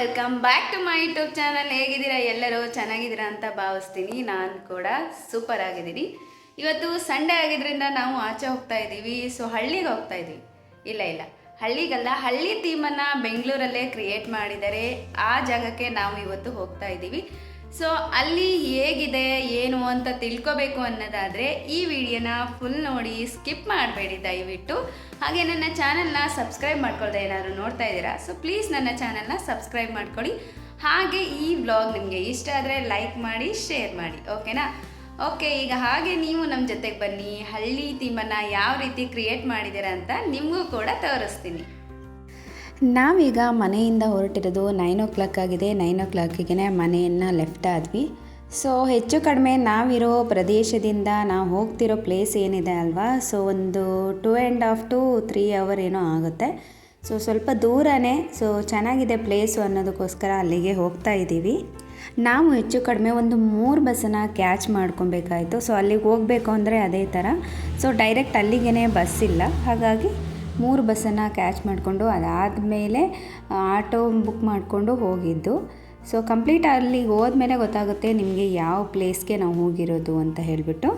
Welcome back to my YouTube channel ಹೇಗಿದ್ದೀರಾ? ಎಲ್ಲರೂ ಚೆನ್ನಾಗಿದ್ದೀರಾ ಅಂತ ಭಾವಿಸ್ತೀನಿ. ನಾನು ಕೂಡ ಸೂಪರ್ ಆಗಿದ್ದೀನಿ. ಇವತ್ತು ಸಂಡೇ ಆಗಿದ್ದರಿಂದ ನಾವು ಆಚೆ ಹೋಗ್ತಾ ಇದ್ದೀವಿ. ಸೊ ಹಳ್ಳಿಗೆ ಹೋಗ್ತಾ ಇದ್ದೀವಿ. ಇಲ್ಲ ಇಲ್ಲ. ಹಳ್ಳಿಗಲ್ಲ, ಹಳ್ಳಿ ಥೀಮನ್ನು ಬೆಂಗಳೂರಲ್ಲೇ ಕ್ರಿಯೇಟ್ ಮಾಡಿದ್ದಾರೆ ಆ ಜಾಗಕ್ಕೆ ನಾವು ಇವತ್ತು ಹೋಗ್ತಾ ಇದ್ದೀವಿ. ಸೊ ಅಲ್ಲಿ ಹೇಗಿದೆ, ಏನು ಅಂತ ತಿಳ್ಕೊಬೇಕು ಅನ್ನೋದಾದರೆ, ಈ ವಿಡಿಯೋನ ಫುಲ್ ನೋಡಿ ಸ್ಕಿಪ್ ಮಾಡಬೇಡಿ ದಯವಿಟ್ಟು. ಹಾಗೆ ನನ್ನ ಚಾನಲ್ನ ಸಬ್ಸ್ಕ್ರೈಬ್ ಮಾಡ್ಕೊಳ್ದೆ ಏನಾದರೂ ನೋಡ್ತಾ ಇದ್ದೀರಾ? ಸೊ ಪ್ಲೀಸ್ ನನ್ನ ಚಾನಲ್ನ ಸಬ್ಸ್ಕ್ರೈಬ್ ಮಾಡ್ಕೊಳ್ಳಿ. ಹಾಗೆ ಈ ಬ್ಲಾಗ್ ನಿಮಗೆ ಇಷ್ಟ ಆದರೆ ಲೈಕ್ ಮಾಡಿ ಶೇರ್ ಮಾಡಿ ಓಕೆನಾ ಓಕೆ ಈಗ ಹಾಗೆ ನೀವು ನಮ್ಮ ಜೊತೆಗೆ ಬನ್ನಿ. ಹಳ್ಳಿ ತಿಮ್ಮನ್ನ ಯಾವ ರೀತಿ ಕ್ರಿಯೇಟ್ ಮಾಡಿದ್ದೀರಾ ಅಂತ ನಿಮಗೂ ಕೂಡ ತೋರಿಸ್ತೀನಿ. ನಾವೀಗ ಮನೆಯಿಂದ ಹೊರಟಿರೋದು ನೈನ್ ಓ ಕ್ಲಾಕ್ ಆಗಿದೆ. ನೈನ್ ಓ ಕ್ಲಾಕಿಗೆ ಮನೆಯನ್ನು ಲೆಫ್ಟ್ ಆದ್ವಿ. ಸೊ ಹೆಚ್ಚು ಕಡಿಮೆ ನಾವಿರೋ ಪ್ರದೇಶದಿಂದ ನಾವು ಹೋಗ್ತಿರೋ ಪ್ಲೇಸ್ ಏನಿದೆ ಅಲ್ವಾ? ಸೊ ಒಂದು two and half to three hour ಏನೋ ಆಗುತ್ತೆ. ಸೊ ಸ್ವಲ್ಪ ದೂರನೇ ಸೊ ಚೆನ್ನಾಗಿದೆ ಪ್ಲೇಸು ಅನ್ನೋದಕ್ಕೋಸ್ಕರ ಅಲ್ಲಿಗೆ ಹೋಗ್ತಾ ಇದ್ದೀವಿ. ನಾವು ಹೆಚ್ಚು ಕಡಿಮೆ ಒಂದು ಮೂರು ಬಸ್ಸನ್ನು ಕ್ಯಾಚ್ ಮಾಡ್ಕೊಬೇಕಾಯಿತು. ಸೊ ಅಲ್ಲಿಗೆ ಹೋಗಬೇಕು ಅಂದರೆ ಅದೇ ಥರ ಸೊ ಡೈರೆಕ್ಟ್ ಅಲ್ಲಿಗೇ ಬಸ್ ಇಲ್ಲ. ಹಾಗಾಗಿ ಮೂರು ಬಸ್ಸನ್ನು ಕ್ಯಾಚ್ ಮಾಡಿಕೊಂಡು ಅದಾದಮೇಲೆ ಆಟೋ ಬುಕ್ ಮಾಡಿಕೊಂಡು ಹೋಗಿದ್ದು. ಸೊ ಕಂಪ್ಲೀಟ್ ಅಲ್ಲಿಗೆ ಹೋದ್ಮೇಲೆ ಗೊತ್ತಾಗುತ್ತೆ ನಿಮಗೆ ಯಾವ ಪ್ಲೇಸ್ಗೆ ನಾವು ಹೋಗಿರೋದು ಅಂತ ಹೇಳಿಬಿಟ್ಟು.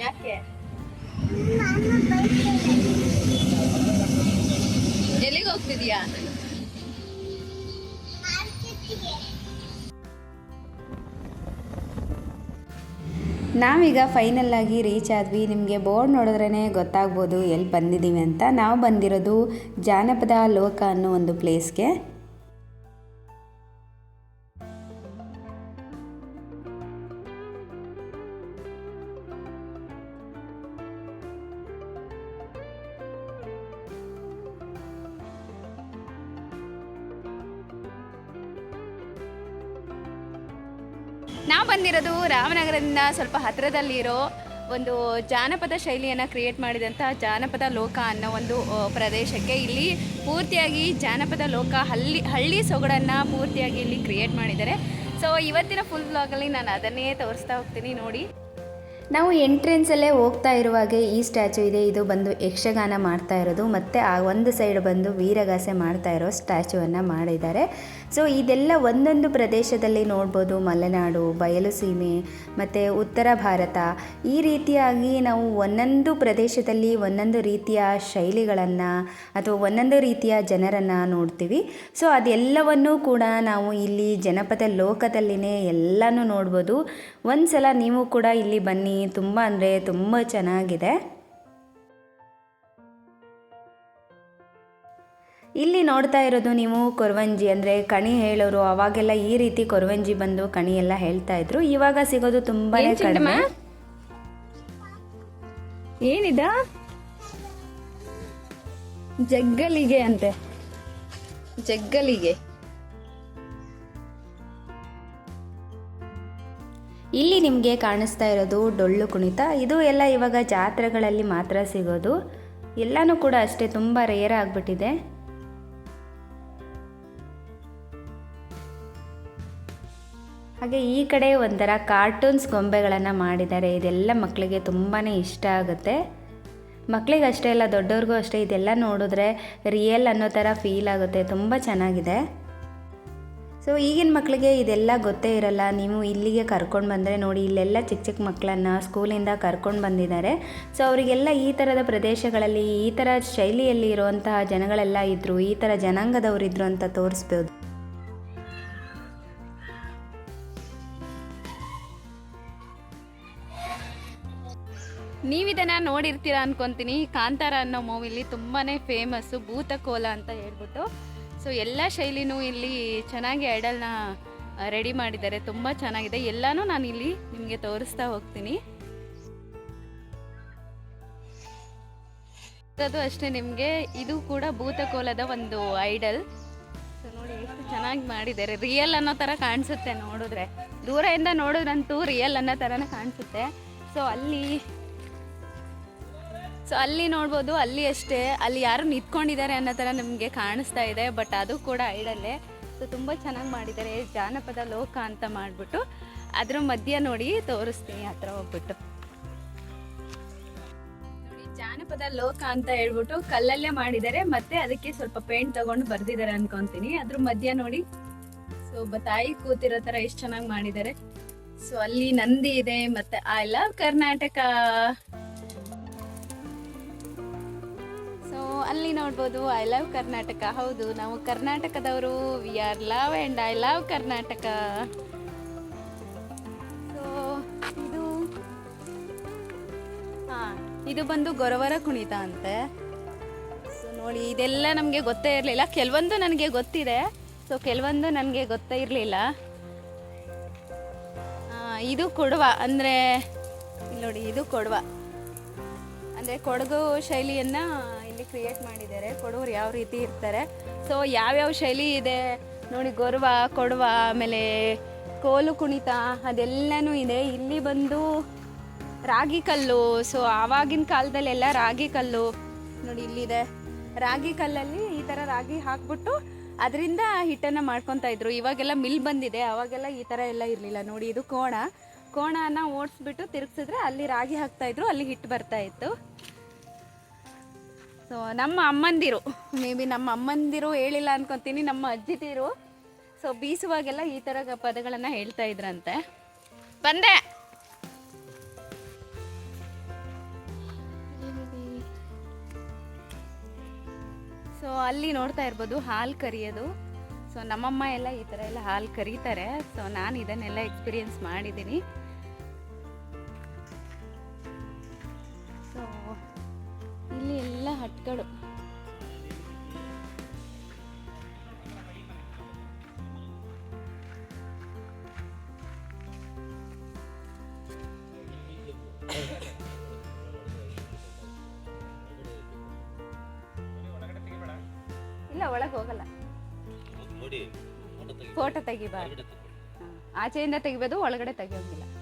ಯಾಕೆ? ಎಲ್ಲಿಗೆ ಹೋಗ್ತಿದ್ಯಾ? ನಾವೀಗ ಫೈನಲ್ ಆಗಿ ರೀಚ್ ಆದ್ವಿ. ನಿಮಗೆ ಬೋರ್ಡ್ ನೋಡಿದ್ರೇ ಗೊತ್ತಾಗ್ಬೋದು ಎಲ್ಲಿ ಬಂದಿದ್ದೀವಿ ಅಂತ. ನಾವು ಬಂದಿರೋದು ಜಾನಪದ ಲೋಕ ಅನ್ನೋ ಒಂದು ಪ್ಲೇಸ್ಗೆ ನಾವು ಬಂದಿರೋದು ರಾಮನಗರದಿಂದ ಸ್ವಲ್ಪ ಹತ್ತಿರದಲ್ಲಿರೋ ಒಂದು ಜಾನಪದ ಶೈಲಿಯನ್ನು ಕ್ರಿಯೇಟ್ ಮಾಡಿದಂಥ ಜಾನಪದ ಲೋಕ ಅನ್ನೋ ಒಂದು ಪ್ರದೇಶಕ್ಕೆ ಇಲ್ಲಿ ಪೂರ್ತಿಯಾಗಿ ಜಾನಪದ ಲೋಕ ಹಳ್ಳಿ ಹಳ್ಳಿ ಸೊಗಡನ್ನು ಪೂರ್ತಿಯಾಗಿ ಇಲ್ಲಿ ಕ್ರಿಯೇಟ್ ಮಾಡಿದ್ದಾರೆ. ಸೊ ಇವತ್ತಿನ ಫುಲ್ ಬ್ಲಾಗಲ್ಲಿ ನಾನು ಅದನ್ನೇ ತೋರಿಸ್ತಾ ಹೋಗ್ತೀನಿ, ನೋಡಿ. ನಾವು ಎಂಟ್ರೆನ್ಸಲ್ಲೇ ಹೋಗ್ತಾ ಇರುವಾಗೆ ಈ ಸ್ಟ್ಯಾಚು ಇದೆ. ಇದು ಬಂದು ಯಕ್ಷಗಾನ ಮಾಡ್ತಾ ಇರೋದು. ಮತ್ತು ಆ ಒಂದು ಸೈಡ್ ಬಂದು ವೀರಗಾಸೆ ಮಾಡ್ತಾ ಇರೋ ಸ್ಟ್ಯಾಚುವನ್ನು ಮಾಡಿದ್ದಾರೆ. ಸೊ ಇದೆಲ್ಲ ಒಂದೊಂದು ಪ್ರದೇಶದಲ್ಲಿ ನೋಡ್ಬೋದು. ಮಲೆನಾಡು, ಬಯಲುಸೀಮೆ, ಮತ್ತು ಉತ್ತರ ಭಾರತ. ಈ ರೀತಿಯಾಗಿ ನಾವು ಒಂದೊಂದು ಪ್ರದೇಶದಲ್ಲಿ ಒಂದೊಂದು ರೀತಿಯ ಶೈಲಿಗಳನ್ನು ಅಥವಾ ಒಂದೊಂದು ರೀತಿಯ ಜನರನ್ನು ನೋಡ್ತೀವಿ. ಸೊ ಅದೆಲ್ಲವನ್ನೂ ಕೂಡ ನಾವು ಇಲ್ಲಿ ಜನಪದ ಲೋಕದಲ್ಲಿನೇ ಎಲ್ಲನೂ ನೋಡ್ಬೋದು. ಒಂದು ಸಲ ನೀವು ಕೂಡ ಇಲ್ಲಿ ಬನ್ನಿ. ತುಂಬ ಅಂದರೆ ತುಂಬ ಚೆನ್ನಾಗಿದೆ. ಇಲ್ಲಿ ನೋಡ್ತಾ ಇರೋದು ನೀವು ಕೊರವಂಜಿ ಅಂದರೆ ಕಣಿ ಹೇಳೋರು ಅವಾಗೆಲ್ಲ ಈ ರೀತಿ ಕೊರವಂಜಿ ಬಂದು ಕಣಿ ಎಲ್ಲ ಹೇಳ್ತಾ ಇದ್ರು. ಇವಾಗ ಸಿಗೋದು ತುಂಬಾ ಕಡಿಮೆ. ಏನಿದ? ಜಗ್ಗಲಿಗೆ ಅಂತೆ. ಜಗ್ಗಲಿಗೆ. ಇಲ್ಲಿ ನಿಮಗೆ ಕಾಣಿಸ್ತಾ ಇರೋದು ಡೊಳ್ಳು ಕುಣಿತ. ಇದು ಎಲ್ಲ ಇವಾಗ ಜಾತ್ರೆಗಳಲ್ಲಿ ಮಾತ್ರ ಸಿಗೋದು. ಎಲ್ಲನೂ ಕೂಡ ಅಷ್ಟೇ ತುಂಬ ರೇರ್ ಆಗಿಬಿಟ್ಟಿದೆ. ಹಾಗೆ ಈ ಕಡೆ ಒಂಥರ ಕಾರ್ಟೂನ್ಸ್ ಗೊಂಬೆಗಳನ್ನು ಮಾಡಿದ್ದಾರೆ. ಇದೆಲ್ಲ ಮಕ್ಕಳಿಗೆ ತುಂಬಾ ಇಷ್ಟ ಆಗುತ್ತೆ. ಮಕ್ಕಳಿಗೆ ಅಷ್ಟೇ ಅಲ್ಲ, ದೊಡ್ಡವ್ರಿಗೂ ಅಷ್ಟೇ. ಇದೆಲ್ಲ ನೋಡಿದ್ರೆ ರಿಯಲ್ ಅನ್ನೋ ಥರ ಫೀಲ್ ಆಗುತ್ತೆ. ತುಂಬ ಚೆನ್ನಾಗಿದೆ. ಸೊ ಈಗಿನ ಮಕ್ಕಳಿಗೆ ಇದೆಲ್ಲ ಗೊತ್ತೇ ಇರಲ್ಲ. ನೀವು ಇಲ್ಲಿಗೆ ಕರ್ಕೊಂಡು ಬಂದರೆ ನೋಡಿ, ಇಲ್ಲೆಲ್ಲ ಚಿಕ್ಕ ಚಿಕ್ಕ ಮಕ್ಕಳನ್ನು ಸ್ಕೂಲಿಂದ ಕರ್ಕೊಂಡು ಬಂದಿದ್ದಾರೆ. ಸೊ ಅವರಿಗೆಲ್ಲ ಈ ಥರದ ಪ್ರದೇಶಗಳಲ್ಲಿ, ಈ ಥರ ಶೈಲಿಯಲ್ಲಿ ಇರುವಂತಹ ಜನಗಳೆಲ್ಲ ಇದ್ದರು ಈ ಥರ ಜನಾಂಗದವರು ಇದ್ರು ಅಂತ ತೋರಿಸ್ಬೋದು. ನೀವಿದನ್ನ ನೋಡಿರ್ತೀರಾ ಅನ್ಕೊಂತೀನಿ. ಕಾಂತಾರ ಅನ್ನೋ ಮೂವಿಲಿ ತುಂಬಾನೇ ಫೇಮಸ್ಸು ಭೂತಕೋಲ ಅಂತ ಹೇಳ್ಬಿಟ್ಟು. ಸೊ ಎಲ್ಲ ಶೈಲಿನೂ ಇಲ್ಲಿ ಚೆನ್ನಾಗಿ ಐಡಲ್ನ ರೆಡಿ ಮಾಡಿದ್ದಾರೆ. ತುಂಬ ಚೆನ್ನಾಗಿದೆ. ಎಲ್ಲನೂ ನಾನು ಇಲ್ಲಿ ನಿಮಗೆ ತೋರಿಸ್ತಾ ಹೋಗ್ತೀನಿ. ಅದು ಅಷ್ಟೇ ನಿಮಗೆ. ಇದು ಕೂಡ ಭೂತಕೋಲದ ಒಂದು ಐಡಲ್ ಸೊ ನೋಡಿ ಎಷ್ಟು ಚೆನ್ನಾಗಿ ಮಾಡಿದ್ದಾರೆ. ರಿಯಲ್ ಅನ್ನೋ ಥರ ಕಾಣಿಸುತ್ತೆ ನೋಡಿದ್ರೆ. ದೂರದಿಂದ ನೋಡಿದ್ರಂತೂ ರಿಯಲ್ ಅನ್ನೋ ಥರನೇ ಕಾಣಿಸುತ್ತೆ. ಸೊ ಅಲ್ಲಿ ಸೊ ಅಲ್ಲಿ ನೋಡ್ಬೋದು, ಅಲ್ಲಿ ಅಷ್ಟೇ. ಅಲ್ಲಿ ಯಾರು ನಿಂತ್ಕೊಂಡಿದ್ದಾರೆ ಅನ್ನೋ ಥರ ನಮಗೆ ಕಾಣಿಸ್ತಾ ಇದೆ, ಬಟ್ ಅದು ಕೂಡ ಐಡಲ್ಲೇ. ಸೊ ತುಂಬ ಚೆನ್ನಾಗಿ ಮಾಡಿದ್ದಾರೆ. ಜಾನಪದ ಲೋಕ ಅಂತ ಮಾಡಿಬಿಟ್ಟು ಅದ್ರ ಮಧ್ಯ ನೋಡಿ ತೋರಿಸ್ತೀನಿ ಹತ್ರ ಹೋಗ್ಬಿಟ್ಟು. ನೋಡಿ, ಜಾನಪದ ಲೋಕ ಅಂತ ಹೇಳ್ಬಿಟ್ಟು ಕಲ್ಲಲ್ಲೇ ಮಾಡಿದ್ದಾರೆ. ಮತ್ತೆ ಅದಕ್ಕೆ ಸ್ವಲ್ಪ ಪೇಂಟ್ ತಗೊಂಡು ಬರ್ದಿದ್ದಾರೆ ಅನ್ಕೊಂತೀನಿ. ಅದ್ರ ಮಧ್ಯ ನೋಡಿ. ಸೊ ಒಬ್ಬ ತಾಯಿ ಕೂತಿರೋ ತರ ಎಷ್ಟು ಚೆನ್ನಾಗಿ ಮಾಡಿದ್ದಾರೆ. ಸೊ ಅಲ್ಲಿ ನಂದಿ ಇದೆ, ಮತ್ತೆ ಐ ಲವ್ ಕರ್ನಾಟಕ ಅಲ್ಲಿ ನೋಡ್ಬೋದು ಐ ಲವ್ ಕರ್ನಾಟಕ ಹೌದು, ನಾವು ಕರ್ನಾಟಕದವರು we are love and I love Karnataka so ಇದು, ಹಾಂ, ಇದು ಬಂದು ಗೊರವರ ಕುಣಿತ ಅಂತೆ. ಸೊ ನೋಡಿ, ಇದೆಲ್ಲ ನಮಗೆ ಗೊತ್ತೇ ಇರಲಿಲ್ಲ. ಕೆಲವೊಂದು ನನಗೆ ಗೊತ್ತಿದೆ. ಸೊ ಕೆಲವೊಂದು ನನಗೆ ಗೊತ್ತೇ ಇರಲಿಲ್ಲ. ಇದು ಕೊಡುವ, ಅಂದರೆ ನೋಡಿ, ಇದು ಕೊಡುವ. ಅಂದರೆ ಕೊಡಗು ಶೈಲಿಯನ್ನು ಕ್ರಿಯೇಟ್ ಮಾಡಿದ್ದಾರೆ, ಕೊಡವರು ಯಾವ ರೀತಿ ಇರ್ತಾರೆ. ಸೊ ಯಾವ್ಯಾವ ಶೈಲಿ ಇದೆ? ನೋಡಿ, ಗೊರವ, ಕೊಡುವ, ಆಮೇಲೆ ಕೋಲು ಕುಣಿತ, ಅದೆಲ್ಲನೂ ಇದೆ. ಇಲ್ಲಿ ಬಂದು ರಾಗಿ ಕಲ್ಲು. ಸೊ ಆವಾಗಿನ ಕಾಲದಲ್ಲೆಲ್ಲ ರಾಗಿ ಕಲ್ಲು. ನೋಡಿ, ಇಲ್ಲಿದೆ. ರಾಗಿ ಕಲ್ಲಲ್ಲಿ ಈ ಥರ ರಾಗಿ ಹಾಕ್ಬಿಟ್ಟು ಅದರಿಂದ ಹಿಟ್ಟನ್ನು ಮಾಡ್ಕೊತಾ ಇದ್ರು. ಇವಾಗೆಲ್ಲ ಮಿಲ್ ಬಂದಿದೆ. ಅವಾಗೆಲ್ಲ ಈ ಥರ ಎಲ್ಲ ಇರಲಿಲ್ಲ. ನೋಡಿ, ಇದು ಕೋಣ. ಕೋಣನ ಓಡಿಸ್ಬಿಟ್ಟು ತಿರುಗಿಸಿದ್ರೆ ಅಲ್ಲಿ ರಾಗಿ ಹಾಕ್ತಾಯಿದ್ರು ಅಲ್ಲಿ ಹಿಟ್ಟು ಬರ್ತಾ ಇತ್ತು. ಸೊ ನಮ್ಮ ಅಮ್ಮಂದಿರು ಮೇ ಬಿ ನಮ್ಮ ಅಮ್ಮಂದಿರು ಹೇಳಿಲ್ಲ ಅನ್ಕೊತೀನಿ, ನಮ್ಮ ಅಜ್ಜಿದಿರು. ಸೊ ಬೀಸುವಾಗೆಲ್ಲ ಈ ಥರ ಪದಗಳನ್ನು ಹೇಳ್ತಾ ಇದ್ರಂತೆ. ಬಂದೆ. ಸೊ ಅಲ್ಲಿ ನೋಡ್ತಾ ಇರ್ಬೋದು ಹಾಲು ಕರಿಯೋದು. ಸೊ ನಮ್ಮಮ್ಮ ಎಲ್ಲ ಈ ಥರ ಎಲ್ಲ ಹಾಲು ಕರೀತಾರೆ. ಸೊ ನಾನು ಇದನ್ನೆಲ್ಲ ಎಕ್ಸ್ಪೀರಿಯನ್ಸ್ ಮಾಡಿದ್ದೀನಿ. ಹಟ್ಗಳು ಇಲ್ಲ ಒಳಗೆ ಹೋಗಲ್ಲ. ಫೋಟೋ ತೆಗಿಬಾರ್ದು. ಆಚೆಯಿಂದ ತೆಗಿಬೋದು ಒಳಗಡೆ ತೆಗಿಯೋಂಗಿಲ್ಲ. ಸೊ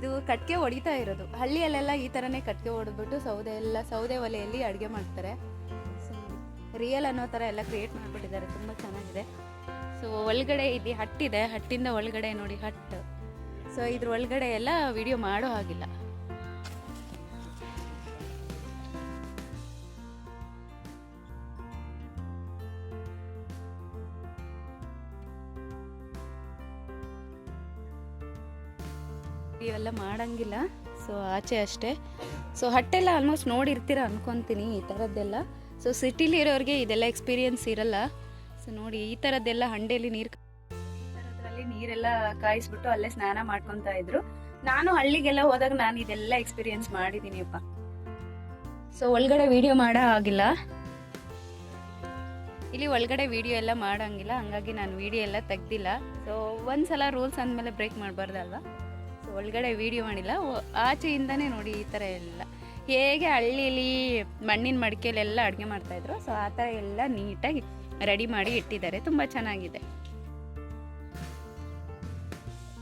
ಇದು ಕಟ್ಗೆ ಹೊಡಿತಾ ಇರೋದು. ಹಳ್ಳಿಯಲ್ಲೆಲ್ಲ ಈ ಥರನೇ ಕಟ್ಗೆ ಹೊಡೆದ್ಬಿಟ್ಟು ಸೌದೆ ಎಲ್ಲ, ಸೌದೆ ಒಲೆಯಲ್ಲಿ ಅಡುಗೆ ಮಾಡ್ತಾರೆ. ರಿಯಲ್ ಅನ್ನೋ ಥರ ಎಲ್ಲ ಕ್ರಿಯೇಟ್ ಮಾಡಿಬಿಟ್ಟಿದ್ದಾರೆ. ತುಂಬ ಚೆನ್ನಾಗಿದೆ. ಸೊ ಒಳಗಡೆ ಇಲ್ಲಿ ಹಟ್ಟಿದೆ. ಹಟ್ಟಿಂದ ಒಳಗಡೆ ನೋಡಿ ಹಟ್ಟು ಸೊ ಇದ್ರ ಒಳಗಡೆ ಎಲ್ಲ ವಿಡಿಯೋ ಮಾಡೋ ಹಾಗಿಲ್ಲ. ಇವೆಲ್ಲ ಮಾಡಂಗಿಲ್ಲ. ಸೊ ಆಚೆ ಅಷ್ಟೇ. ಸೊ ಹಟ್ಟೆಲ್ಲ ಆಲ್ಮೋಸ್ಟ್ ನೋಡಿರ್ತೀರ ಅನ್ಕೊತೀನಿ ಈ ಥರದ್ದೆಲ್ಲ. ಸೊ ಸಿಟಿಲಿ ಇರೋರಿಗೆ ಇದೆಲ್ಲ ಎಕ್ಸ್ಪೀರಿಯನ್ಸ್ ಇರಲ್ಲ. ಸೊ ನೋಡಿ ಈ ಥರದ್ದೆಲ್ಲ ಹಂಡೆಯಲ್ಲಿ ನೀರು ಥರದ್ರಲ್ಲಿ ನೀರೆಲ್ಲ ಕಾಯಿಸ್ಬಿಟ್ಟು ಅಲ್ಲೇ ಸ್ನಾನ ಮಾಡ್ಕೊತಾ ಇದ್ರು. ನಾನು ಹಳ್ಳಿಗೆಲ್ಲ ಹೋದಾಗ ನಾನು ಇದೆಲ್ಲ ಎಕ್ಸ್ಪೀರಿಯನ್ಸ್ ಮಾಡಿದ್ದೀನಿಪ್ಪ ಸೊ ಒಳಗಡೆ ವಿಡಿಯೋ ಮಾಡೋ ಆಗಿಲ್ಲ. ಇಲ್ಲಿ ಒಳಗಡೆ ವಿಡಿಯೋ ಎಲ್ಲ ಮಾಡಂಗಿಲ್ಲ. ಹಂಗಾಗಿ ನಾನು ವಿಡಿಯೋ ಎಲ್ಲ ತೆಗ್ದಿಲ್ಲ. ಸೊ ಒಂದ್ಸಲ ರೂಲ್ಸ್ ಅಂದಮೇಲೆ ಬ್ರೇಕ್ ಮಾಡಬಾರ್ದಲ್ವಾ? ಸೊ ಒಳಗಡೆ ವಿಡಿಯೋ ಮಾಡಿಲ್ಲ. ಆಚೆಯಿಂದನೇ ನೋಡಿ ಈ ಥರ ಎಲ್ಲ. ಹೇಗೆ ಹಳ್ಳಿಲಿ ಮಣ್ಣಿನ ಮಡಿಕೆಯಲ್ಲೆಲ್ಲ ಅಡುಗೆ ಮಾಡ್ತಾಯಿದ್ರು ಸೊ ಆ ಥರ ಎಲ್ಲ ನೀಟಾಗಿ ರೆಡಿ ಮಾಡಿ ಇಟ್ಟಿದ್ದಾರೆ. ತುಂಬ ಚೆನ್ನಾಗಿದೆ.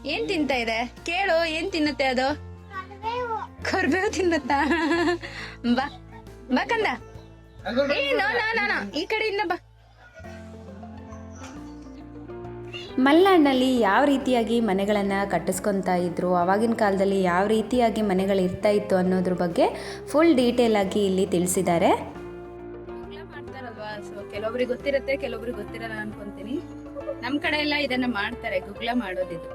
ಏನ್ ತಿಂತ ಇದೆ? ಕೇಳು, ಏನ್ ತಿನ್ನುತ್ತೆ ಅದು? ಕರ್ಬೇವು ತಿನ್ನುತ್ತಾ? ಬಾ ಬಾ ಕಂದ. ಏನು ನಾನು ಈ ಕಡೆಯಿಂದ ಬಾ. ಮಲೆನಾಡಿನಲ್ಲಿ ಯಾವ ರೀತಿಯಾಗಿ ಮನೆಗಳನ್ನು ಕಟ್ಟಿಸ್ಕೊತಾ ಇದ್ರು? ಆವಾಗಿನ ಕಾಲದಲ್ಲಿ ಯಾವ ರೀತಿಯಾಗಿ ಮನೆಗಳು ಇರ್ತಾ ಇತ್ತು ಅನ್ನೋದ್ರ ಬಗ್ಗೆ ಫುಲ್ ಡೀಟೇಲ್ ಆಗಿ ಇಲ್ಲಿ ತಿಳಿಸಿದ್ದಾರೆ. ಕೆಲವೊಬ್ರಿಗೆ ಗೊತ್ತಿರುತ್ತೆ, ಕೆಲವೊಬ್ರಿಗೆ ಗೊತ್ತಿರಲ್ಲ ಅನ್ಕೊಂತೀನಿ. ನಮ್ ಕಡೆ ಎಲ್ಲ ಇದನ್ನ ಮಾಡ್ತಾರೆ ಗುಗ್ಲ ಮಾಡೋದಿದು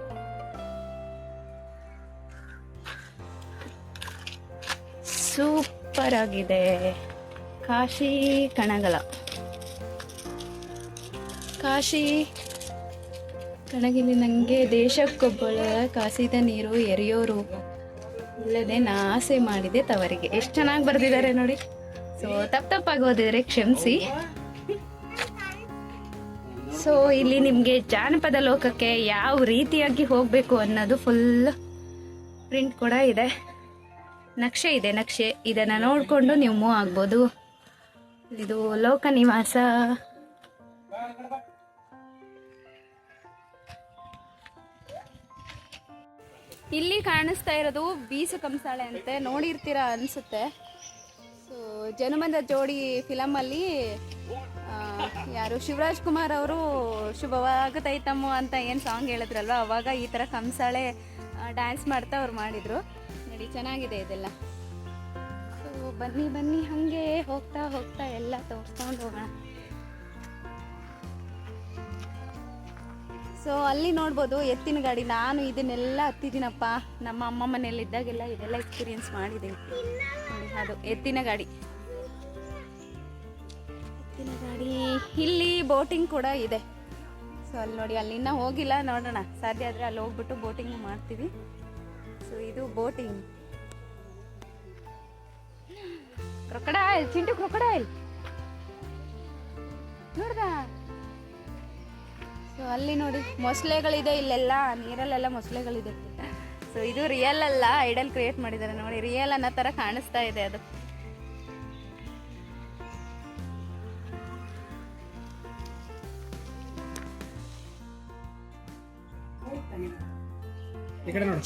ಸೂಪರ್ ಆಗಿದೆ. ಕಾಶಿ ಕಣಗಳ. ಕಾಶಿ ಕಣಗಿಲಿ ನನಗೆ ದೇಶಕ್ಕೊಬ್ಬಳ ಕಾಸಿದ ನೀರು ಎರೆಯೋರು ಇಲ್ಲದೆ ನಾ ಆಸೆ ಮಾಡಿದೆ ತವರಿಗೆ. ಎಷ್ಟು ಚೆನ್ನಾಗಿ ಬರೆದಿದ್ದಾರೆ ನೋಡಿ. ಸೊ ತಪ್ಪು ತಪ್ಪಾಗೋದಿದ್ರೆ ಕ್ಷಮಿಸಿ. ಸೊ ಇಲ್ಲಿ ನಿಮಗೆ ಜಾನಪದ ಲೋಕಕ್ಕೆ ಯಾವ ರೀತಿಯಾಗಿ ಹೋಗಬೇಕು ಅನ್ನೋದು ಫುಲ್ ಪ್ರಿಂಟ್ ಕೂಡ ಇದೆ. ನಕ್ಷೆ ಇದೆ ನಕ್ಷೆ. ಇದನ್ನು ನೋಡಿಕೊಂಡು ನೀವು ಮೂವ್ ಆಗ್ಬೋದು. ಇದು ಲೋಕ ನಿವಾಸ. ಇಲ್ಲಿ ಕಾಣಿಸ್ತಾ ಇರೋದು ಬೀಸು ಕಂಸಾಳೆ ಅಂತೆ, ನೋಡಿರ್ತೀರ ಅನಿಸುತ್ತೆ. ಸೊ ಜನಮಂದ ಜೋಡಿ ಫಿಲಮಲ್ಲಿ ಯಾರು? ಶಿವರಾಜ್ ಕುಮಾರ್ ಅವರು, ಶುಭವಾಗತೈತಮ್ಮ ಅಂತ ಏನು ಸಾಂಗ್ ಹೇಳಿದ್ರಲ್ವ? ಅವಾಗ ಈ ಥರ ಕಂಸಾಳೆ ಡ್ಯಾನ್ಸ್ ಮಾಡ್ತಾ ಅವ್ರು ಮಾಡಿದರು. ನೋಡಿ, ಚೆನ್ನಾಗಿದೆ ಇದೆಲ್ಲ. ಸೊ ಬನ್ನಿ ಬನ್ನಿ, ಹಾಗೆ ಹೋಗ್ತಾ ಹೋಗ್ತಾ ಎಲ್ಲ ತೋರಿಸ್ಕೊಂಡು ಹೋಗೋಣ. ಸೊ ಅಲ್ಲಿ ನೋಡ್ಬೋದು ಎತ್ತಿನ ಗಾಡಿ. ನಾನು ಇದನ್ನೆಲ್ಲ ಹತ್ತಿದ್ದೀನಪ್ಪ. ನಮ್ಮ ಅಮ್ಮ ಮನೆಯಲ್ಲಿದ್ದಾಗೆಲ್ಲ ಇದ್ದಾಗೆಲ್ಲ ಇದೆಲ್ಲ ಎಕ್ಸ್ಪೀರಿಯನ್ಸ್ ಮಾಡಿದ್ದೀನಿ ಅದು ಎತ್ತಿನ ಗಾಡಿ. ಎತ್ತಿನ ಗಾಡಿ. ಇಲ್ಲಿ ಬೋಟಿಂಗ್ ಕೂಡ ಇದೆ. ಸೊ ಅಲ್ಲಿ ನೋಡಿ, ಅಲ್ಲಿ ಇನ್ನೂ ಹೋಗಿಲ್ಲ. ನೋಡೋಣ. ಸಾಧ್ಯ ಆದರೆ ಅಲ್ಲಿ ಹೋಗ್ಬಿಟ್ಟು ಬೋಟಿಂಗ್ ಮಾಡ್ತೀವಿ. ಸೊ ಇದು ಬೋಟಿಂಗ್ ಕ್ರೊಕಡಾಯಿಲ್ ಚಿಂಟು ಕ್ರೊಕಡಾಯಿಲ್ ನೋಡ್ದಾ? ಸೊ ಅಲ್ಲಿ ನೋಡಿ ಮೊಸಳೆಗಳಿದೆ ಇಲ್ಲೆಲ್ಲ ನೀರಲ್ಲೆಲ್ಲ ಮೊಸಳೆಗಳಿದೆ. ಸೊ ಇದು ರಿಯಲ್ ಅಲ್ಲ ಐಡಲ್ ಕ್ರಿಯೇಟ್ ಮಾಡಿದ್ದಾರೆ ನೋಡಿ ರಿಯಲ್ ಅನ್ನೋ ಥರ ಕಾಣಿಸ್ತಾ ಇದೆ ಅದು.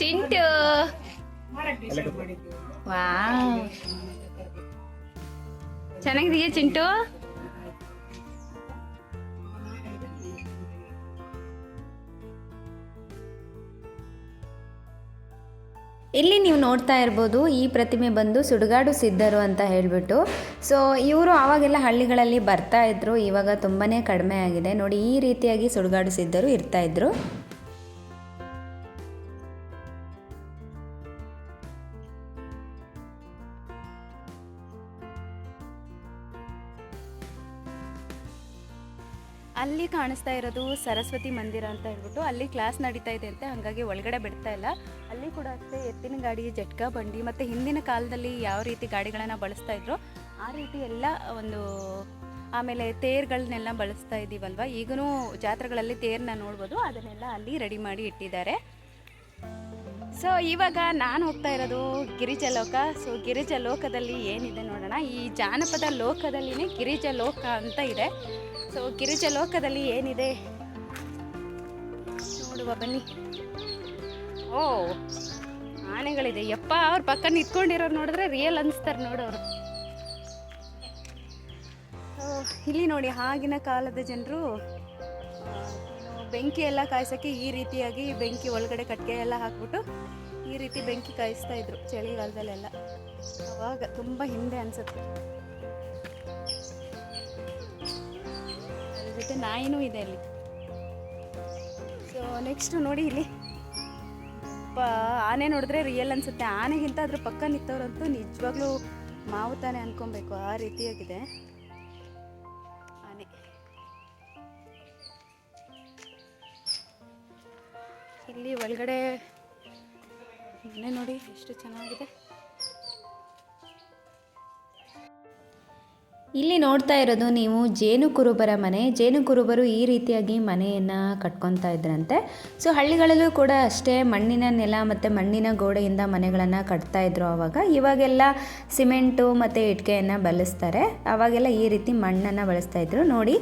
ಚಿಂಟು. ವಾವ್ ಚೆನ್ನಾಗಿದೆಯಾ ಚಿಂಟು? ಇಲ್ಲಿ ನೀವು ನೋಡ್ತಾ ಇರ್ಬೋದು, ಈ ಪ್ರತಿಮೆ ಬಂದು ಸುಡುಗಾಡು ಸಿದ್ಧರು ಅಂತ ಹೇಳಿಬಿಟ್ಟು. ಸೊ ಇವರು ಆವಾಗೆಲ್ಲ ಹಳ್ಳಿಗಳಲ್ಲಿ ಬರ್ತಾ ಇದ್ರು, ಇವಾಗ ತುಂಬಾ ಕಡಿಮೆ ಆಗಿದೆ. ನೋಡಿ, ಈ ರೀತಿಯಾಗಿ ಸುಡುಗಾಡು ಸಿದ್ಧರು ಇರ್ತಾ ಕಾಣಿಸ್ತಾ ಇರೋದು ಸರಸ್ವತಿ ಮಂದಿರ ಅಂತ ಹೇಳ್ಬಿಟ್ಟು ಅಲ್ಲಿ ಕ್ಲಾಸ್ ನಡೀತಾ ಇದೆ ಅಂತೆ. ಹಾಗಾಗಿ ಒಳಗಡೆ ಬಿಡ್ತಾ ಇಲ್ಲ. ಅಲ್ಲಿ ಕೂಡ ಅಷ್ಟೇ ಎತ್ತಿನ ಗಾಡಿ, ಜಟ್ಕಾ, ಬಂಡಿ ಮತ್ತು ಹಿಂದಿನ ಕಾಲದಲ್ಲಿ ಯಾವ ರೀತಿ ಗಾಡಿಗಳನ್ನು ಬಳಸ್ತಾ ಇದ್ರು ಆ ರೀತಿ ಎಲ್ಲ ಒಂದು ಆಮೇಲೆ ತೇರ್ಗಳನ್ನೆಲ್ಲ ಬಳಸ್ತಾ ಇದ್ದೀವಲ್ವ ಈಗೂ ಜಾತ್ರೆಗಳಲ್ಲಿ ತೇರನ್ನ ನೋಡ್ಬೋದು. ಅದನ್ನೆಲ್ಲ ಅಲ್ಲಿ ರೆಡಿ ಮಾಡಿ ಇಟ್ಟಿದ್ದಾರೆ. ಸೊ ಇವಾಗ ನಾನು ಹೋಗ್ತಾ ಇರೋದು ಗಿರಿಜ ಲೋಕ ಸೊ ಗಿರಿಜ ಲೋಕದಲ್ಲಿ ಏನಿದೆ ನೋಡೋಣ. ಈ ಜಾನಪದ ಲೋಕದಲ್ಲಿನೇ ಗಿರಿಜ ಲೋಕ ಅಂತ ಇದೆ. ಸೊ ಗಿರಿಜ ಲೋಕದಲ್ಲಿ ಏನಿದೆ? ನೋಡುವ ಬನ್ನಿ. ಓ, ಆನೆಗಳಿದೆ. ಯಪ್ಪ, ಅವ್ರ ಪಕ್ಕ ನಿಂತ್ಕೊಂಡಿರೋರು ನೋಡಿದ್ರೆ ರಿಯಲ್ ಅನಿಸ್ತಾರೆ ನೋಡೋರು. ಇಲ್ಲಿ ನೋಡಿ ಆಗಿನ ಕಾಲದ ಜನರು ಬೆಂಕಿ ಎಲ್ಲ ಕಾಯಿಸೋಕ್ಕೆ ಈ ರೀತಿಯಾಗಿ ಬೆಂಕಿ ಒಳಗಡೆ ಕಟ್ಟಿಗೆ ಎಲ್ಲ ಹಾಕ್ಬಿಟ್ಟು ಈ ರೀತಿ ಬೆಂಕಿ ಕಾಯಿಸ್ತಾ ಇದ್ರು ಚಳಿಗಾಲದಲ್ಲೆಲ್ಲ. ಅವಾಗ ತುಂಬ ಹಿಂದೆ ಅನ್ಸುತ್ತೆ. ಜೊತೆ ನಾಯಿನೂ ಇದೆ ಅಲ್ಲಿ. ಸೊ ನೆಕ್ಸ್ಟು ನೋಡಿ ಇಲ್ಲಿ. ಪ, ಆನೆ ನೋಡಿದ್ರೆ ರಿಯಲ್ ಅನ್ಸುತ್ತೆ. ಆನೆಗಿಂತ ಅದ್ರ ಪಕ್ಕ ನಿಂತವ್ರಂತೂ ನಿಜವಾಗ್ಲೂ ಮಾವು ತಾನೆ ಅನ್ಕೊಬೇಕು. ಆ ರೀತಿಯಾಗಿದೆ ಆನೆ. ಇಲ್ಲಿ ಒಳಗಡೆ ಮನೆ ನೋಡಿ ಎಷ್ಟು ಚೆನ್ನಾಗಿದೆ. ಇಲ್ಲಿ ನೋಡ್ತಾ ಇರೋದು ನೀವು ಜೇನು ಕುರುಬರ ಮನೆ. ಜೇನು ಕುರುಬರು ಈ ರೀತಿಯಾಗಿ ಮನೆಯನ್ನು ಕಟ್ಕೊತಾ ಇದ್ರಂತೆ. ಸೊ ಹಳ್ಳಿಗಳಲ್ಲೂ ಕೂಡ ಅಷ್ಟೇ ಮಣ್ಣಿನ ನೆಲ ಮತ್ತು ಮಣ್ಣಿನ ಗೋಡೆಯಿಂದ ಮನೆಗಳನ್ನು ಕಟ್ತಾ ಇದ್ರು ಆವಾಗ ಇವಾಗೆಲ್ಲ ಸಿಮೆಂಟು ಮತ್ತು ಇಟ್ಕೆಯನ್ನು ಬಳಸ್ತಾರೆ ಆವಾಗೆಲ್ಲ ಈ ರೀತಿ ಮಣ್ಣನ್ನು ಬಳಸ್ತಾ ಇದ್ರು. ನೋಡಿ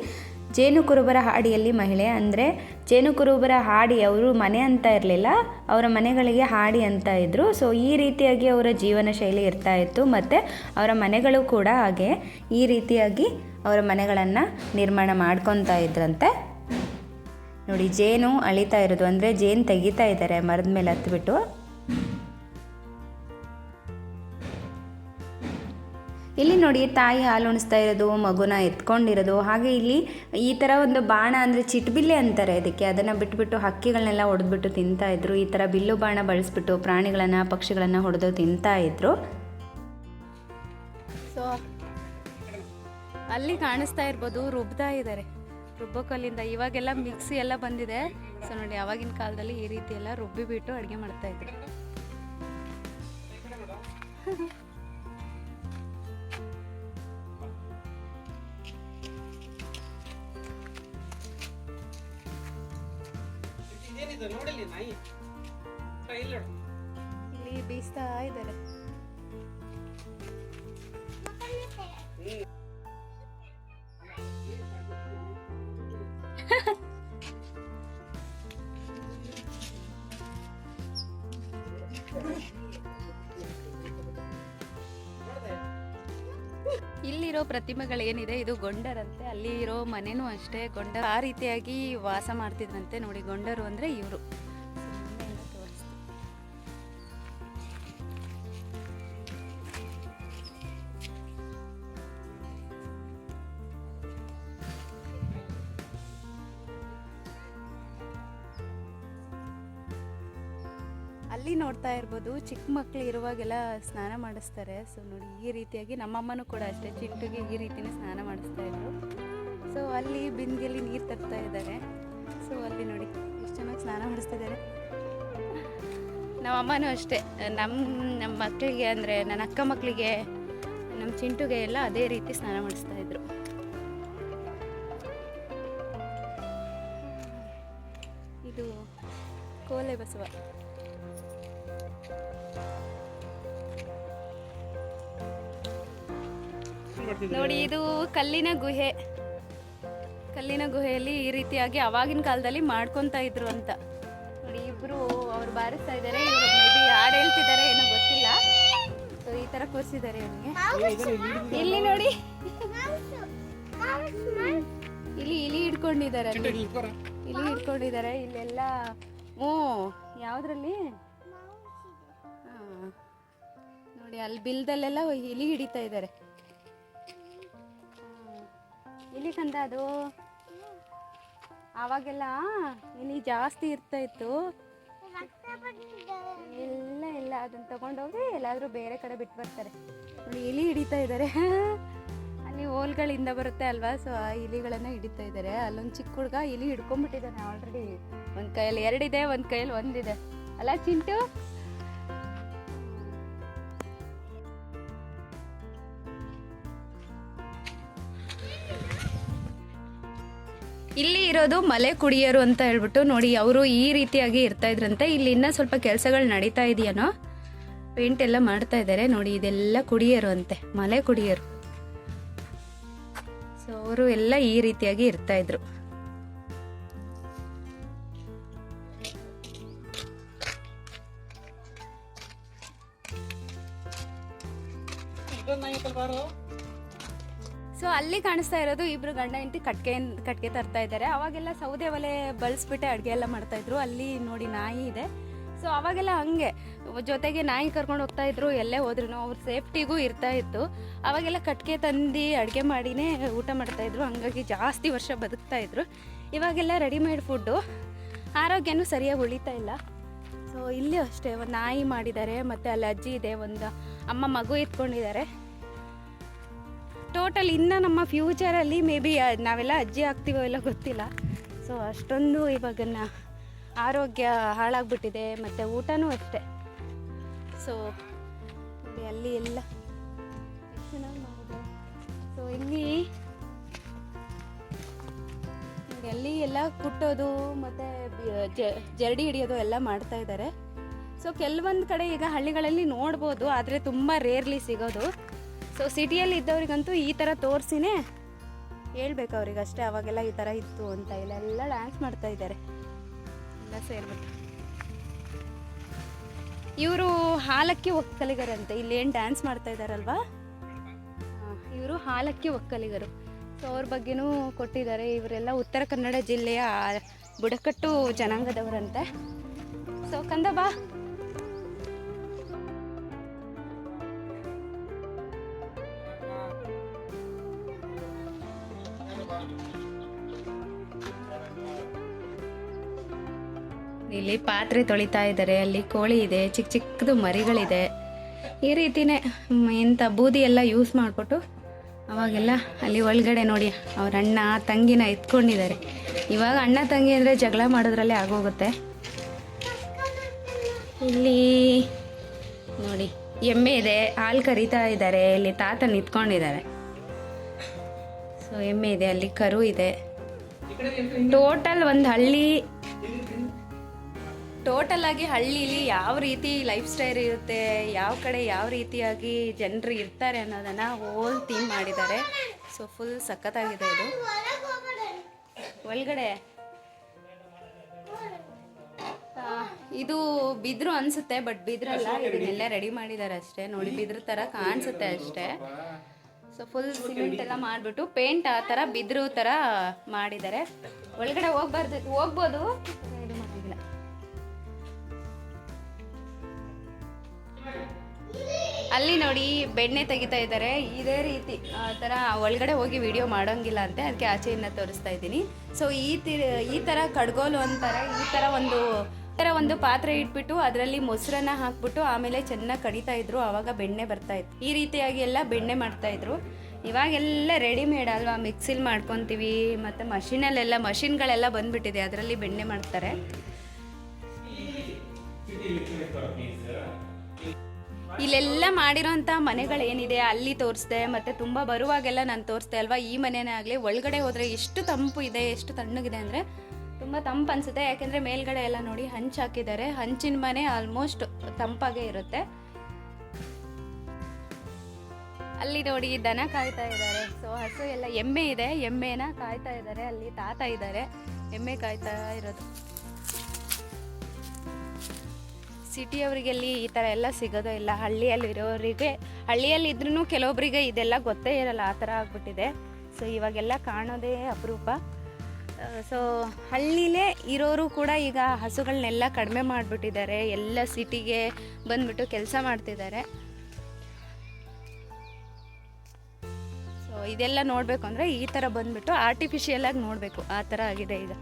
ಜೇನು ಕುರುಬರ ಹಾಡಿಯಲ್ಲಿ ಮಹಿಳೆ ಅಂದರೆ ಜೇನು ಕುರುಬರ ಹಾಡಿ ಅವರು ಮನೆ ಅಂತ ಇರಲಿಲ್ಲ, ಅವರ ಮನೆಗಳಿಗೆ ಹಾಡಿ ಅಂತ ಇದ್ದರು ಸೊ ಈ ರೀತಿಯಾಗಿ ಅವರ ಜೀವನ ಶೈಲಿ ಇರ್ತಾ ಇತ್ತು. ಮತ್ತು ಅವರ ಮನೆಗಳು ಕೂಡ ಹಾಗೆ ಈ ರೀತಿಯಾಗಿ ಅವರ ಮನೆಗಳನ್ನು ನಿರ್ಮಾಣ ಮಾಡ್ಕೊತಾ ಇದ್ರಂತೆ. ನೋಡಿ, ಜೇನು ಅಳಿತಾ ಇರೋದು ಅಂದರೆ ಜೇನು ತೆಗಿತಾ ಇದ್ದಾರೆ ಮರದ ಮೇಲೆ ಹತ್ಬಿಟ್ಟು. ಇಲ್ಲಿ ನೋಡಿ, ತಾಯಿ ಹಾಲು ಉಣಿಸ್ತಾ ಇರೋದು, ಮಗುನ ಎತ್ಕೊಂಡಿರೋದು, ಹಾಗೆ ಇಲ್ಲಿ ಈ ಥರ ಒಂದು ಬಾಣ ಅಂದರೆ ಚಿಟ್ಬಿಲ್ಲೆ ಅಂತಾರೆ. ಇದಕ್ಕೆ ಅದನ್ನು ಬಿಟ್ಬಿಟ್ಟು ಹಕ್ಕಿಗಳನ್ನೆಲ್ಲ ಹೊಡೆದ್ಬಿಟ್ಟು ತಿಂತಾ ಇದ್ರು. ಈ ಥರ ಬಿಲ್ಲು ಬಾಣ ಬಳಸ್ಬಿಟ್ಟು ಪ್ರಾಣಿಗಳನ್ನು, ಪಕ್ಷಿಗಳನ್ನು ಹೊಡೆದು ತಿಂತಾ ಇದ್ರು. ಸೊ ಅಲ್ಲಿ ಕಾಣಿಸ್ತಾ ಇರ್ಬೋದು, ರುಬ್ತಾ ಇದ್ದಾರೆ ರುಬ್ಬಕಲ್ಲಿಂದ ಇವಾಗೆಲ್ಲ ಮಿಕ್ಸಿ ಎಲ್ಲ ಬಂದಿದೆ. ಸೊ ನೋಡಿ, ಅವಾಗಿನ ಕಾಲದಲ್ಲಿ ಈ ರೀತಿ ಎಲ್ಲ ರುಬ್ಬಿಬಿಟ್ಟು ಅಡುಗೆ ಮಾಡ್ತಾ ಇದ್ರು. ಇದು ನೋಡಿಲಿ ನಾಯಿ. ಇಲ್ಲಿ ಇಲ್ಲಿ ಬೀಸ್ತಾ ಇದ್ದಾರೆ. ಇಲ್ಲಿರೋ ಪ್ರತಿಮೆಗಳೇನಿದೆ, ಇದು ಗೊಂಡರಂತೆ, ಅಲ್ಲಿ ಇರೋ ಮನೆನೂ ಅಷ್ಟೇ. ಗೊಂಡ ಆ ರೀತಿಯಾಗಿ ವಾಸ ಮಾಡ್ತಿದ್ರಂತೆ ನೋಡಿ, ಗೊಂಡರು ಅಂದ್ರೆ ಇವರು. ನೋಡ್ತಾ ಚಿಕ್ಕ ಮಕ್ಕಳು ಇರುವಾಗೆಲ್ಲ ಸ್ನಾನ ಮಾಡಿಸ್ತಾರೆ. ಸೊ ನೋಡಿ ಈ ರೀತಿಯಾಗಿ ನಮ್ಮಮ್ಮನೂ ಕೂಡ ಅಷ್ಟೇ ಚಿಂಟುಗೆ ಈ ರೀತಿಯೇ ಸ್ನಾನ ಮಾಡಿಸ್ತಾ ಇದ್ರು. ಸೊ ಅಲ್ಲಿ ಬಿಂದಿಯಲ್ಲಿ ನೀರು ತರ್ತಾ ಇದ್ದಾರೆ. ಸೊ ಅಲ್ಲಿ ನೋಡಿ ಎಷ್ಟು ಚೆನ್ನಾಗಿ ಸ್ನಾನ ಮಾಡಿಸ್ತಿದ್ದಾರೆ ನಮ್ಮಮ್ಮನೂ ಅಷ್ಟೇ. ನಮ್ಮ ನಮ್ಮ ಮಕ್ಕಳಿಗೆ ಅಂದರೆ ನನ್ನ ಅಕ್ಕ ಮಕ್ಕಳಿಗೆ ನಮ್ಮ ಚಿಂಟುಗೆ ಎಲ್ಲ ಅದೇ ರೀತಿ ಸ್ನಾನ ಮಾಡಿಸ್ತಾ ಇದ್ರು. ಕಲ್ಲಿನ ಗುಹೆ. ಕಲ್ಲಿನ ಗುಹೆಯಲ್ಲಿ ಈ ರೀತಿಯಾಗಿ ಅವಾಗಿನ ಕಾಲದಲ್ಲಿ ಮಾಡ್ಕೊತಾ ಇದ್ರು ಅಂತ. ನೋಡಿ ಇಬ್ರು ಅವ್ರು ಬಾರಿಸ್ತಾ ಇದ್ದಾರೆ. ಇವರು ಮೇ ಬಿ ಹಾಡು ಹೇಳ್ತಿದ್ದಾರೆ ಏನೋ ಗೊತ್ತಿಲ್ಲ. ಸೊ ಈ ತರ ಕೂರಿಸಿದ್ದಾರೆ ಅವನಿಗೆ ಇಲ್ಲಿ ನೋಡಿ. ಇಲ್ಲಿ ಇಲಿ ಹಿಡ್ಕೊಂಡಿದ್ದಾರೆ. ಇಲಿ ಹಿಡ್ಕೊಂಡಿದ್ದಾರೆ ಇಲ್ಲೆಲ್ಲ ಹ್ಞೂ ಯಾವ್ದ್ರಲ್ಲಿ? ಹಾ. ನೋಡಿ ಅಲ್ಲಿ ಬಿಲ್ದಲ್ಲೆಲ್ಲ ಇಲಿ ಹಿಡಿತಾ ಇದ್ದಾರೆ. ಇಲಿ ತಂದ ಅದು? ಆವಾಗೆಲ್ಲ ಇಲ್ಲಿ ಜಾಸ್ತಿ ಇರ್ತಾ ಇತ್ತು. ಇಲ್ಲ ಇಲ್ಲ ಅದನ್ನ ತಗೊಂಡೋಗಿ ಎಲ್ಲಾದ್ರೂ ಬೇರೆ ಕಡೆ ಬಿಟ್ಟು ಬರ್ತಾರೆ. ನೋಡಿ ಇಲಿ ಹಿಡಿತಾ ಇದ್ದಾರೆ ಅಲ್ಲಿ ಹೋಲ್ಗಳಿಂದ ಬರುತ್ತೆ ಅಲ್ವಾ? ಸೊ ಆ ಇಲಿಗಳನ್ನ ಹಿಡಿತಾ ಇದ್ದಾರೆ ಅಲ್ಲೊಂದು ಚಿಕ್ಕ ಹುಡುಗ ಇಲಿ ಹಿಡ್ಕೊಂಡ್ಬಿಟ್ಟಿದ್ದಾನೆ ಆಲ್ರೆಡಿ ಒಂದು ಕೈಯಲ್ಲಿ ಎರಡಿದೆ, ಒಂದು ಕೈಯಲ್ಲಿ ಒಂದಿದೆ. ಅಲ್ಲ, ಚಿಂಟು? ಇಲ್ಲಿ ಇರೋದು ಮಲೆ ಕುಡಿಯರು ಅಂತ ಹೇಳ್ಬಿಟ್ಟು ನೋಡಿ, ಅವರು ಈ ರೀತಿಯಾಗಿ ಇರ್ತಾ ಇದ್ರಂತೆ. ಇಲ್ಲಿ ಇನ್ನ ಸ್ವಲ್ಪ ಕೆಲಸಗಳು ನಡೀತಾ ಇದೆಯೇನೋ? ಪೇಂಟ್ ಎಲ್ಲ ಮಾಡ್ತಾ ಇದ್ದಾರೆ. ನೋಡಿ, ಇದೆಲ್ಲ ಕುಡಿಯರು ಅಂತೆ, ಮಲೆ ಕುಡಿಯರು. ಸೊ ಅವರು ಎಲ್ಲ ಈ ರೀತಿಯಾಗಿ ಇರ್ತಾ ಇದ್ರು. ಸೊ ಅಲ್ಲಿ ಕಾಣಿಸ್ತಾ ಇರೋದು ಇಬ್ರು ಗಂಡ ಹೆಂಡತಿ ಕಟ್ಗೆ ಕಟ್ಗೆ ತರ್ತಾ ಇದ್ದಾರೆ. ಅವಾಗೆಲ್ಲ ಸೌದೆ ಒಲೆ ಬಳಸ್ಬಿಟ್ಟೆ ಅಡುಗೆ ಎಲ್ಲ ಮಾಡ್ತಾ ಇದ್ರು. ಅಲ್ಲಿ ನೋಡಿ ನಾಯಿ ಇದೆ. ಸೊ ಅವಾಗೆಲ್ಲ ಹಂಗೆ. ಜೊತೆಗೆ ನಾಯಿ ಕರ್ಕೊಂಡು ಹೋಗ್ತಾ ಇದ್ರು. ಎಲ್ಲೇ ಹೋದ್ರು ಅವ್ರ ಸೇಫ್ಟಿಗೂ ಇರ್ತಾ ಇತ್ತು. ಅವಾಗೆಲ್ಲ ಕಟ್ಗೆ ತಂದು ಅಡುಗೆ ಮಾಡಿನೇ ಊಟ ಮಾಡ್ತಾ ಇದ್ರು. ಹಂಗಾಗಿ ಜಾಸ್ತಿ ವರ್ಷ ಬದುಕ್ತಾ ಇದ್ರು. ಇವಾಗೆಲ್ಲ ರೆಡಿಮೇಡ್ ಫುಡ್ಡು. ಆರೋಗ್ಯನೂ ಸರಿಯಾಗಿ ಉಳಿತಾ ಇಲ್ಲ. ಸೊ ಇಲ್ಲಿ ಅಷ್ಟೇ. ಒಂದು ನಾಯಿ ಮಾಡಿದ್ದಾರೆ. ಮತ್ತು ಅಲ್ಲಿ ಅಜ್ಜಿ ಇದೆ. ಒಂದು ಅಮ್ಮ ಮಗು ಎತ್ಕೊಂಡಿದ್ದಾರೆ ಟೋಟಲ್ ಇನ್ನು ನಮ್ಮ ಫ್ಯೂಚರಲ್ಲಿ ಮೇ ಬಿ ನಾವೆಲ್ಲ ಅಜ್ಜಿ ಆಗ್ತೀವೋ ಎಲ್ಲ ಗೊತ್ತಿಲ್ಲ. ಸೊ ಅಷ್ಟೊಂದು ಇವಾಗಿನ ಆರೋಗ್ಯ ಹಾಳಾಗ್ಬಿಟ್ಟಿದೆ, ಮತ್ತು ಊಟನೂ ಅಷ್ಟೇ. ಸೊ ಅಲ್ಲಿ ಎಲ್ಲ. ಸೊ ಇಲ್ಲಿ ಎಲ್ಲಿ ಎಲ್ಲ ಕುಟ್ಟೋದು, ಮತ್ತು ಜರಡಿ ಹಿಡಿಯೋದು ಎಲ್ಲ ಮಾಡ್ತಾ ಇದ್ದಾರೆ. ಸೊ ಕೆಲವೊಂದು ಕಡೆ ಈಗ ಹಳ್ಳಿಗಳಲ್ಲಿ ನೋಡ್ಬೋದು, ಆದರೆ ತುಂಬ ರೇರ್ಲಿ ಸಿಗೋದು. ಸೊ ಸಿಟಿಯಲ್ಲಿ ಇದ್ದವ್ರಿಗಂತೂ ಈ ಥರ ತೋರಿಸಿನೇ ಹೇಳ್ಬೇಕು ಅವ್ರಿಗೆ ಅಷ್ಟೇ, ಅವಾಗೆಲ್ಲ ಈ ಥರ ಇತ್ತು ಅಂತ ಇಲ್ಲೆಲ್ಲ ಡ್ಯಾನ್ಸ್ ಮಾಡ್ತಾ ಇದ್ದಾರೆ. ಎಲ್ಲ ಸೇರ್ಬಿಟ್ಟು. ಇವರು ಹಾಲಕ್ಕಿ ಒಕ್ಕಲಿಗರಂತೆ. ಇಲ್ಲಿ ಏನು ಡ್ಯಾನ್ಸ್ ಮಾಡ್ತಾ ಇದ್ದಾರಲ್ವಾ? ಇವರು ಹಾಲಕ್ಕಿ ಒಕ್ಕಲಿಗರು. ಸೊ ಅವ್ರ ಬಗ್ಗೆನೂ ಕೊಟ್ಟಿದ್ದಾರೆ. ಇವರೆಲ್ಲ ಉತ್ತರ ಕನ್ನಡ ಜಿಲ್ಲೆಯ ಬುಡಕಟ್ಟು ಜನಾಂಗದವರಂತೆ. ಸೊ ಕಂದ ಬಾ. ಇಲ್ಲಿ ಪಾತ್ರೆ ತೊಳಿತಾ ಇದ್ದಾರೆ. ಅಲ್ಲಿ ಕೋಳಿ ಇದೆ ಚಿಕ್ಕ ಚಿಕ್ಕದು ಮರಿಗಳಿದೆ. ಈ ರೀತಿನೇ ಇಂಥ ಬೂದಿ ಎಲ್ಲ ಯೂಸ್ ಮಾಡಿಬಿಟ್ಟು ಅವಾಗೆಲ್ಲ ಅಲ್ಲಿ ಒಳಗಡೆ ನೋಡಿ ಅವ್ರ ಅಣ್ಣ, ತಂಗಿನ ಎತ್ಕೊಂಡಿದ್ದಾರೆ. ಇವಾಗ ಅಣ್ಣ, ತಂಗಿ ಅಂದರೆ ಜಗಳ ಮಾಡೋದ್ರಲ್ಲೇ ಆಗೋಗುತ್ತೆ. ಇಲ್ಲಿ ನೋಡಿ, ಎಮ್ಮೆ ಇದೆ, ಹಾಲು ಕರಿತಾ ಇದ್ದಾರೆ. ಇಲ್ಲಿ ತಾತ ನಿಂತ್ಕೊಂಡಿದ್ದಾರೆ. ಸೊ ಎಮ್ಮೆ ಇದೆ, ಅಲ್ಲಿ ಕರು ಇದೆ. ಟೋಟಲ್ ಒಂದು ಹಳ್ಳಿ ಟೋಟಲ್ ಆಗಿ ಹಳ್ಳಿಲಿ ಯಾವ ರೀತಿ ಲೈಫ್ ಸ್ಟೈಲ್ ಇರುತ್ತೆ, ಯಾವ ಕಡೆ ಯಾವ ರೀತಿಯಾಗಿ ಜನರು ಇರ್ತಾರೆ ಅನ್ನೋದನ್ನ ಹೋಲ್ ಥೀಮ್ ಮಾಡಿದ್ದಾರೆ. ಸೊ ಫುಲ್ ಸಖತ್ತಾಗಿದೆ ಇದು. ಒಳಗಡೆ. ಇದು ಬಿದ್ರು ಅನ್ಸುತ್ತೆ ಬಟ್ ಬಿದ್ರಲ್ಲ, ಇದನ್ನೆಲ್ಲ ರೆಡಿ ಮಾಡಿದ್ದಾರೆ ಅಷ್ಟೇ. ನೋಡಿ, ಬಿದ್ರ ತರ ಕಾಣಿಸುತ್ತೆ ಅಷ್ಟೇ. ಸೊ ಫುಲ್ ಸಿಮೆಂಟ್ ಎಲ್ಲ ಮಾಡಿಬಿಟ್ಟು ಪೇಂಟ್ ಆ ಥರ ಬಿದ್ರು ಥರ ಮಾಡಿದ್ದಾರೆ. ಒಳಗಡೆ ಹೋಗ್ಬಾರ್ದು, ಹೋಗ್ಬೋದು. ಅಲ್ಲಿ ನೋಡಿ ಬೆಣ್ಣೆ ತೆಗಿತಾ ಇದ್ದಾರೆ. ಇದೇ ರೀತಿ, ಆ ಥರ ಒಳಗಡೆ ಹೋಗಿ ವಿಡಿಯೋ ಮಾಡೋಂಗಿಲ್ಲ ಅಂತೆ, ಅದಕ್ಕೆ ಆಚೆಯಿಂದ ತೋರಿಸ್ತಾ ಇದ್ದೀನಿ. ಸೊ ಈ ಈ ಥರ ಕಡ್ಗೋಲು ಅಂತಾರೆ, ಈ ಥರ ಒಂದು ಥರ ಒಂದು ಪಾತ್ರೆ ಇಟ್ಬಿಟ್ಟು ಅದರಲ್ಲಿ ಮೊಸರನ್ನ ಹಾಕ್ಬಿಟ್ಟು ಆಮೇಲೆ ಚೆನ್ನಾಗಿ ಕಡಿತಾ ಇದ್ರು ಆವಾಗ ಬೆಣ್ಣೆ ಬರ್ತಾ ಇತ್ತು. ಈ ರೀತಿಯಾಗಿ ಎಲ್ಲ ಬೆಣ್ಣೆ ಮಾಡ್ತಾ ಇದ್ರು. ಇವಾಗೆಲ್ಲ ರೆಡಿಮೇಡ್ ಅಲ್ವಾ ಮಿಕ್ಸಿಲ್ ಮಾಡ್ಕೊತೀವಿ, ಮತ್ತು ಮಷಿನಲ್ಲೆಲ್ಲ, ಮಷಿನ್ಗಳೆಲ್ಲ ಬಂದ್ಬಿಟ್ಟಿದೆ, ಅದರಲ್ಲಿ ಬೆಣ್ಣೆ ಮಾಡ್ತಾರೆ. ಇಲ್ಲೆಲ್ಲ ಮಾಡಿರೋಂಥ ಮನೆಗಳೇನಿದೆ ಅಲ್ಲಿ ತೋರಿಸ್ದೆ, ಮತ್ತು ತುಂಬ ಬರುವಾಗೆಲ್ಲ ನಾನು ತೋರಿಸ್ದೆ ಅಲ್ವಾ? ಈ ಮನೆನೇ ಆಗಲಿ, ಒಳಗಡೆ ಹೋದರೆ ಎಷ್ಟು ತಂಪು ಇದೆ, ಎಷ್ಟು ತಣ್ಣಗಿದೆ ಅಂದರೆ ತುಂಬ ತಂಪು ಅನಿಸುತ್ತೆ. ಯಾಕೆಂದರೆ ಮೇಲ್ಗಡೆ ಎಲ್ಲ ನೋಡಿ ಹಂಚು ಹಾಕಿದ್ದಾರೆ. ಹಂಚಿನ ಮನೆ ಆಲ್ಮೋಸ್ಟ್ ತಂಪಾಗೇ ಇರುತ್ತೆ. ಅಲ್ಲಿ ನೋಡಿ ದನ ಕಾಯ್ತಾ ಇದ್ದಾರೆ. ಸೊ ಹಸು ಎಲ್ಲ ಎಮ್ಮೆ ಇದೆ. ಎಮ್ಮೆನ ಕಾಯ್ತಾ ಇದ್ದಾರೆ. ಅಲ್ಲಿ ತಾತ ಇದ್ದಾರೆ. ಎಮ್ಮೆ ಕಾಯ್ತಾ ಇರೋದು. ಸಿಟಿಯವರಿಗೆ ಅಲ್ಲಿ ಈ ಥರ ಎಲ್ಲ ಸಿಗೋದೇ ಇಲ್ಲ ಹಳ್ಳಿಯಲ್ಲಿರೋರಿಗೆ ಹಳ್ಳಿಯಲ್ಲಿ ಇದ್ರೂ ಕೆಲವೊಬ್ಬರಿಗೆ ಇದೆಲ್ಲ ಗೊತ್ತೇ ಇರಲ್ಲ, ಆ ಥರ ಆಗ್ಬಿಟ್ಟಿದೆ. ಸೊ ಇವಾಗೆಲ್ಲ ಕಾಣೋದೇ ಅಪರೂಪ. ಸೊ ಹಳ್ಳಿಲೇ ಇರೋರು ಕೂಡ ಈಗ ಹಸುಗಳನ್ನೆಲ್ಲ ಕಡಿಮೆ ಮಾಡಿಬಿಟ್ಟಿದ್ದಾರೆ. ಎಲ್ಲ ಸಿಟಿಗೆ ಬಂದ್ಬಿಟ್ಟು ಕೆಲಸ ಮಾಡ್ತಿದ್ದಾರೆ. ಸೊ ಇದೆಲ್ಲ ನೋಡಬೇಕು ಅಂದರೆ ಈ ಥರ ಬಂದ್ಬಿಟ್ಟು ಆರ್ಟಿಫಿಷಿಯಲ್ ಆಗಿ ನೋಡಬೇಕು. ಆ ಥರ ಆಗಿದೆ ಈಗ.